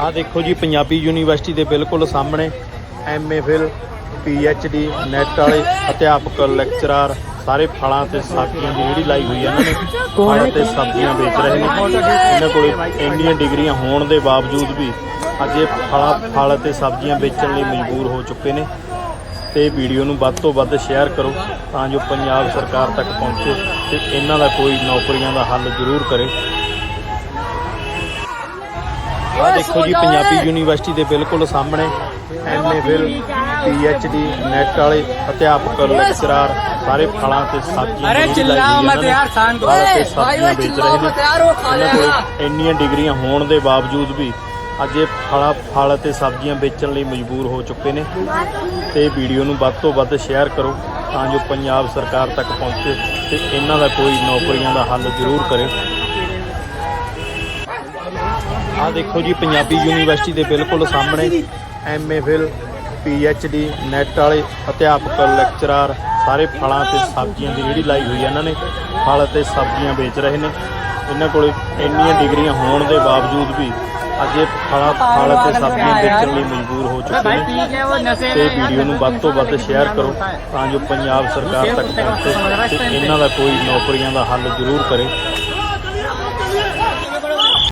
ਆ ਦੇਖੋ ਜੀ, ਪੰਜਾਬੀ ਯੂਨੀਵਰਸਿਟੀ ਦੇ ਬਿਲਕੁਲ ਸਾਹਮਣੇ ਐਮਏ ਫਿਲ ਡੀ ਨੈਟ ਵਾਲੇ ਅਧਿਆਪਕ ਲੈਕਚਰਰ ਸਾਰੇ ਫਲਾਂ ਤੇ ਸਬਜ਼ੀਆਂ ਦੀ ਰੇਹੜੀ ਲਾਈ ਹੋਈ ਹੈ ਇਹਨਾਂ ਨੇ, ਫਲ ਤੇ ਸਬਜ਼ੀਆਂ ਵੇਚ ਰਹੇ ਨੇ। ਇਹਨਾਂ ਕੋਲ ਇੰਨੀਆਂ ਡਿਗਰੀਆਂ ਹੋਣ ਦੇ ਬਾਵਜੂਦ ਵੀ ਅੱਜ ਇਹ ਫਲਾਂ, ਫਲ ਤੇ ਸਬਜ਼ੀਆਂ ਵੇਚਣ ਲਈ ਮਜਬੂਰ ਹੋ ਚੁੱਕੇ ਨੇ। ਤੇ ਵੀਡੀਓ ਨੂੰ ਵੱਧ ਤੋਂ ਵੱਧ ਸ਼ੇਅਰ ਕਰੋ ਤਾਂ ਜੋ ਪੰਜਾਬ ਸਰਕਾਰ ਤੱਕ ਪਹੁੰਚੇ ਤੇ ਇਹਨਾਂ ਦਾ ਕੋਈ ਨੌਕਰੀਆਂ ਦਾ ਹੱਲ ਜ਼ਰੂਰ ਕਰੇ। ਆ ਦੇਖੋ ਜੀ ਪੰਜਾਬੀ ਯੂਨੀਵਰਸਿਟੀ ਦੇ ਬਿਲਕੁਲ ਸਾਹਮਣੇ ਐਮਏ ਬਿਲ ਡੀ ਨੈਟ ਵਾਲੇ ਅਧਿਆਪਕ ਲੈਕਚਰਾਰ ਸਾਰੇ ਫਲਾਂ ਤੇ ਸਾਥੀਆਂ ਅਰੇ ਚਿੱਲਾ ਮਤ ਯਾਰ ਸਾਨ ਦੋ ਤੇ ਸਾਥੀਆਂ ਵੇਚ ਰਹੇ ਨੇ। ਇਹਨਾਂ ਕੋਲ ਇੰਨੀਆਂ ਡਿਗਰੀਆਂ ਹੋਣ ਦੇ ਬਾਵਜੂਦ ਵੀ ਅੱਜ ਇਹ ਫਲਾਂ ਫਲ ਤੇ ਸਬਜ਼ੀਆਂ ਵੇਚਣ ਲਈ ਮਜਬੂਰ ਹੋ ਚੁੱਕੇ ਨੇ। ਤੇ ਵੀਡੀਓ ਨੂੰ ਵੱਧ ਤੋਂ ਵੱਧ ਸ਼ੇਅਰ ਕਰੋ ਤਾਂ ਜੋ ਪੰਜਾਬ ਸਰਕਾਰ ਤੱਕ ਪਹੁੰਚੇ ਤੇ ਇਹਨਾਂ ਦਾ ਕੋਈ ਨੌਕਰੀਆਂ ਦਾ ਹੱਲ ਜ਼ਰੂਰ ਕਰੇ। ਆ ਦੇਖੋ ਜੀ, ਪੰਜਾਬੀ ਯੂਨੀਵਰਸਿਟੀ ਦੇ ਬਿਲਕੁਲ ਸਾਹਮਣੇ ਐਮਏ ਫਿਲ ਪੀਐਚਡੀ ਨੈਟ ਵਾਲੇ ਅਧਿਆਪਕ ਲੈਕਚਰਰ ਸਾਰੇ ਫਲਾਂ ਤੇ ਸਬਜ਼ੀਆਂ ਦੀ ਜਿਹੜੀ ਲਾਈ ਹੋਈ ਹੈ ਇਹਨਾਂ ਨੇ, ਫਲ ਤੇ ਸਬਜ਼ੀਆਂ ਵੇਚ ਰਹੇ ਨੇ। ਇਹਨਾਂ ਕੋਲੇ ਇੰਨੀਆਂ ਡਿਗਰੀਆਂ ਹੋਣ ਦੇ ਬਾਵਜੂਦ ਵੀ ਅੱਜ ਇਹ ਫਲਾਂ, ਫਲ ਤੇ ਸਬਜ਼ੀਆਂ ਵੇਚਣ ਲਈ ਮਜਬੂਰ ਹੋ ਚੁੱਕੇ ਨੇ। ਤੇ ਵੀਡੀਓ ਨੂੰ ਵੱਧ ਤੋਂ ਵੱਧ ਸ਼ੇਅਰ ਕਰੋ, ਤਾਂ ਜੋ ਪੰਜਾਬ ਸਰਕਾਰ ਤੱਕ ਪਹੁੰਚੇ ਇਹਨਾਂ ਦਾ ਕੋਈ ਨੌਕਰੀਆਂ ਦਾ ਹੱਲ ਜ਼ਰੂਰ ਕਰੇ।